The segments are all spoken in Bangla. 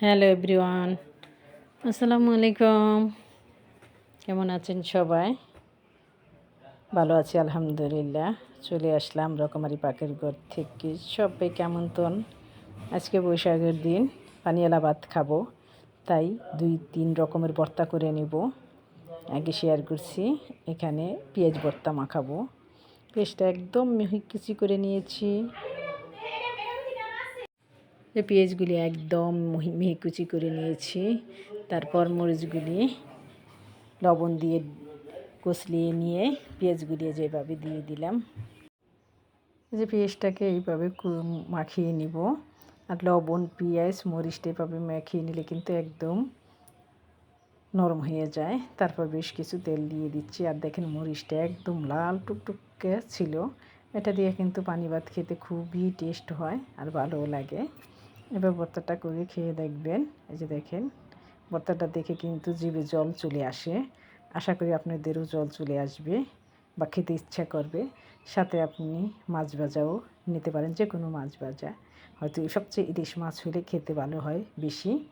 হ্যালো এভরিওয়ান, আসসালামু আলাইকুম। কেমন আছেন সবাই? ভালো আছি, আলহামদুলিল্লাহ। চলে আসলাম রকমারি পাকের ঘর থেকে। সবাই কেমন তন? আজকে বৈশাখের দিন, পানিয়ালা ভাত খাব। তাই দুই তিন রকমের ভর্তা করে নেব। আগে শেয়ার করছি, এখানে পেঁয়াজ ভর্তা মাখাবো। পেঁয়াজটা একদম মিহি কুচি করে নিয়েছি। এই পেঁয়াজগুলি একদম মিহি মিহি কুচি করে নিয়েছি। তারপর মরিচগুলি লবণ দিয়ে কষলিয়ে নিয়ে পেঁয়াজগুলি যেভাবে দিয়ে দিলাম। যে পেঁয়াজটাকে এইভাবে মাখিয়ে নিব। আর লবণ, পেঁয়াজ, মরিচটা এভাবে মাখিয়ে নিলে কিন্তু একদম নরম হয়ে যায়। তারপর বেশ কিছু তেল দিয়ে দিচ্ছি। আর দেখেন মরিচটা একদম লাল টুকটুকে ছিল। এটা দিয়ে কিন্তু পানি ভাত খেতে খুবই টেস্ট হয় আর ভালোও লাগে। এবার ভর্তাটা করে খেয়ে দেখবেন। এই যে দেখেন, ভর্তাটা দেখে কিন্তু জিভে জল চলে আসে। আশা করি আপনাদেরও জল চলে আসবে বা খেতে ইচ্ছা করবে। সাথে আপনি মাছ ভাজাও নিতে পারেন যে কোনো মাছ ভাজা। হয়তো সবচেয়ে ইলিশ মাছ হলে খেতে ভালো হয় বেশি।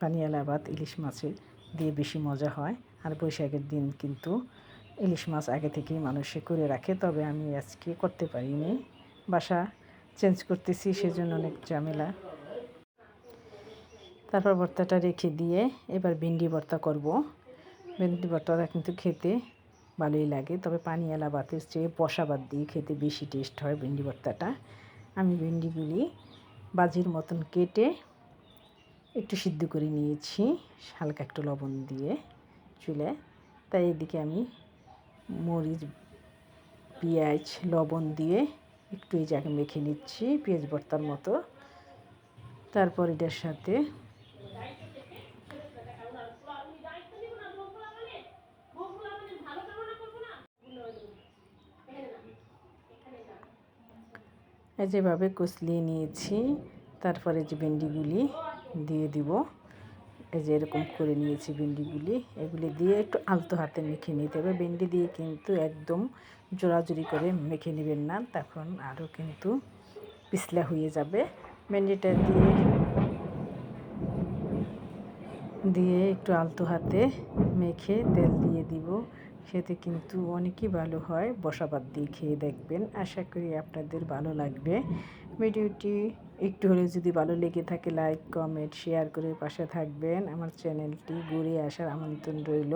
পানিয়ালা ভাত ইলিশ মাছের দিয়ে বেশি মজা হয়। আর বৈশাখের দিন কিন্তু ইলিশ মাছ আগে থেকেই মানুষে করে রাখে। তবে আমি আজকে করতে পারিনি। বাসা চেঞ্জ করতেছি, সেজন্য অনেক ঝামেলা। তারপর ভর্তাটা রেখে দিয়ে এবার ভেন্ডি ভর্তা করব। ভেন্ডি ভর্তাটা কিন্তু খেতে ভালোই লাগে, তবে পানিয়ালা ভাতের চেয়ে বসা ভাত দিয়ে খেতে বেশি টেস্ট হয় ভেন্ডি ভর্তাটা। আমি ভেন্ডিগুলি বাজির মতন কেটে একটু সিদ্ধ করে নিয়েছি, হালকা একটু লবণ দিয়ে চুলে। তাই এদিকে আমি মরিচ, পেঁয়াজ, লবণ দিয়ে একটু এই জায়গায় মেখে নিচ্ছি, পেঁয়াজ ভর্তার মতো। তারপর এটার সাথে যেভাবে কষলিয়ে নিয়েছি, তারপরে যে ভেন্ডিগুলি দিয়ে দিব, এই যে এরকম করে নিয়েছি ভেন্ডিগুলি, এগুলি দিয়ে একটু আলতো হাতে মেখে নিতে হবে। ভেন্ডি দিয়ে কিন্তু একদম জোড়াজুড়ি করে মেখে নেবেন না, তখন আরও কিন্তু পিছলা হয়ে যাবে। ভেন্ডিটা দিয়ে দিয়ে একটু আলতো হাতে মেখে তেল দিয়ে দিব। খেতে কিন্তু অনেকই ভালো হয়। বসাবাদ দিয়ে খেয়ে দেখবেন। আশা করি আপনাদের ভালো লাগবে। ভিডিওটি একটু হলেও যদি ভালো লেগে থাকে লাইক কমেন্ট শেয়ার করে পাশে থাকবেন। আমার চ্যানেলটি ঘুরে আসার আমন্ত্রণ রইল।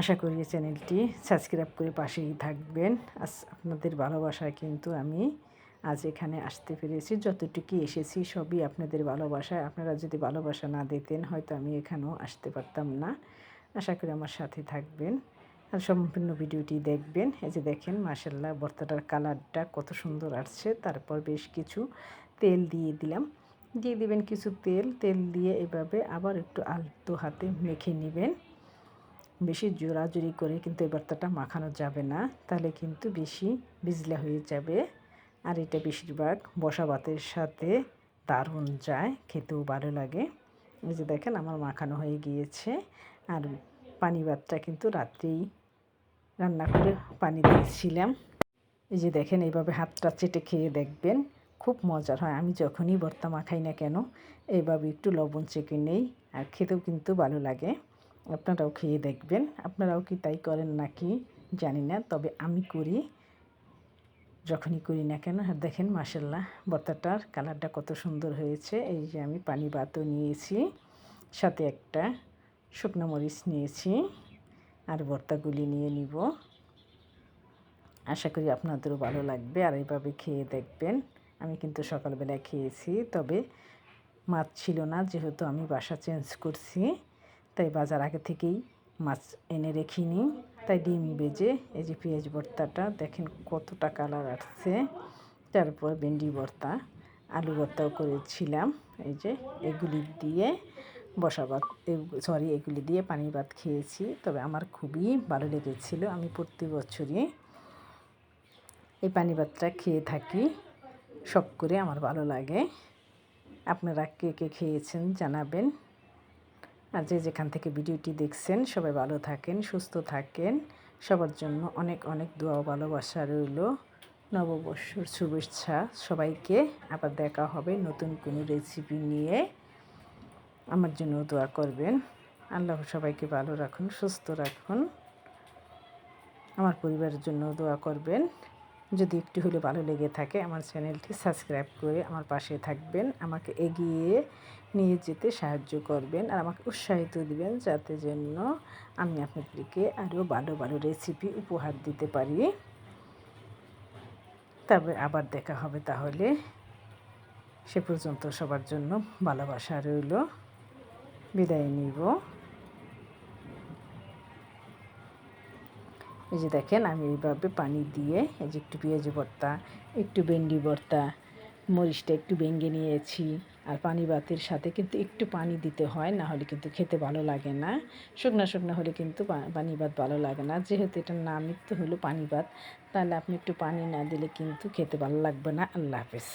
আশা করি চ্যানেলটি সাবস্ক্রাইব করে পাশেই থাকবেন। আজ আপনাদের ভালোবাসায় কিন্তু আমি আজ এখানে আসতে পেরেছি। যতটুকু এসেছি সবই আপনাদের ভালোবাসায়। আপনারা যদি ভালোবাসা না দিতেন, হয়তো আমি এখানেও আসতে পারতাম না। আশা করি আমার সাথে থাকবেন। আর সম্পূর্ণ ভিডিওটি দেখবেন। এই যে দেখেন মাসাল্লাহ ভর্তাটার কালারটা কত সুন্দর আসছে। তারপর বেশ কিছু তেল দিয়ে দিলাম। দিয়ে দিবেন কিছু তেল। তেল দিয়ে এভাবে আবার একটু আলতো হাতে মেখে নেবেন। বেশি জোড়াজুড়ি করে কিন্তু এই ভর্তাটা মাখানো যাবে না। তাহলে কিন্তু বেশি বিজলা হয়ে যাবে। আর এটা বেশিরভাগ বসা ভাতের সাথে দারুণ যায়। খেতেও ভালো লাগে। এই যে দেখেন আমার মাখানো হয়ে গিয়েছে আর পানি ভাতটা কিন্তু রাত্রেই রান্না করে পানি দিয়েছিলাম। এই যে দেখেন এইভাবে হাতটা চেটে খেয়ে দেখবেন, খুব মজার হয়। আমি যখনই ভর্তা মাখাই না কেন, এইভাবে একটু লবণ চেকে নেই আর খেতেও কিন্তু ভালো লাগে। আপনারাও খেয়ে দেখবেন। আপনারাও কি তাই করেন নাকি জানি না, তবে আমি করি। যখনই করি না কেন আর দেখেন মাসাল্লাহ ভর্তাটার কালারটা কত সুন্দর হয়েছে। এই যে আমি পানি ভাতও নিয়েছি, সাথে একটা শুকনো মরিচ নিয়েছি আর ভর্তাগুলি নিয়ে নিব। আশা করি আপনাদেরও ভালো লাগবে আর এইভাবে খেয়ে দেখবেন। আমি কিন্তু সকালবেলায় খেয়েছি, তবে মাছ ছিল না, যেহেতু আমি বাসা চেঞ্জ করছি, তাই বাজার আগে থেকেই মাছ এনে রেখিনি তাই ডিম বেজে এই যে পেঁয়াজ ভর্তাটা, দেখেন কতটা কালার আসছে। তারপর ভেন্ডি ভর্তা, আলু ভর্তাও করেছিলাম। এই যে এগুলি দিয়ে বসা ভাত সরি, এগুলি দিয়ে পানি ভাত খেয়েছি। তবে আমার খুবই ভালো লেগেছিল। আমি প্রতি বছরই এই পানি ভাতটা খেয়ে থাকি। শখ করে আমার ভালো লাগে। আপনারা কে কে খেয়েছেন জানাবেন। আর যে যেখান থেকে ভিডিওটি দেখছেন, সবাই ভালো থাকেন, সুস্থ থাকেন। সবার জন্য অনেক অনেক দোয়া ভালোবাসা রইল। নববর্ষর শুভেচ্ছা সবাইকে। আবার দেখা হবে নতুন কোনো রেসিপি নিয়ে। আমার জন্য দোয়া করবেন। আল্লাহ সবাইকে ভালো রাখুন, সুস্থ রাখুন। আমার পরিবারের জন্য দোয়া করবেন। যদি একটু হলে ভালো লেগে থাকে, আমার চ্যানেলটি সাবস্ক্রাইব করে আমার পাশে থাকবেন। আমাকে এগিয়ে নিয়ে যেতে সাহায্য করবেন আর আমাকে উৎসাহিত দিবেন যাতে জন্য আমি আপনাদেরকে আরও ভালো ভালো রেসিপি উপহার দিতে পারি। তবে আবার দেখা হবে তাহলে। সে পর্যন্ত সবার জন্য ভালোবাসা রইল। বিদায় নিব। এই যে দেখেন, আমি এইভাবে পানি দিয়ে এই যে একটু পেঁয়াজ ভর্তা, একটু ভেন্ডি ভর্তা, মরিচটা একটু ভেঙে নিয়েছি আর পানি ভাতের সাথে কিন্তু একটু পানি দিতে হয়, না হলে কিন্তু খেতে ভালো লাগে না। শুকনো শুকনো হলে কিন্তু পানি ভাত ভালো লাগে না। যেহেতু এটার নামই তো হলো পানি ভাত, তাহলে আপনি একটু পানি না দিলে কিন্তু খেতে ভালো লাগবে না। আল্লাহ হাফেজ।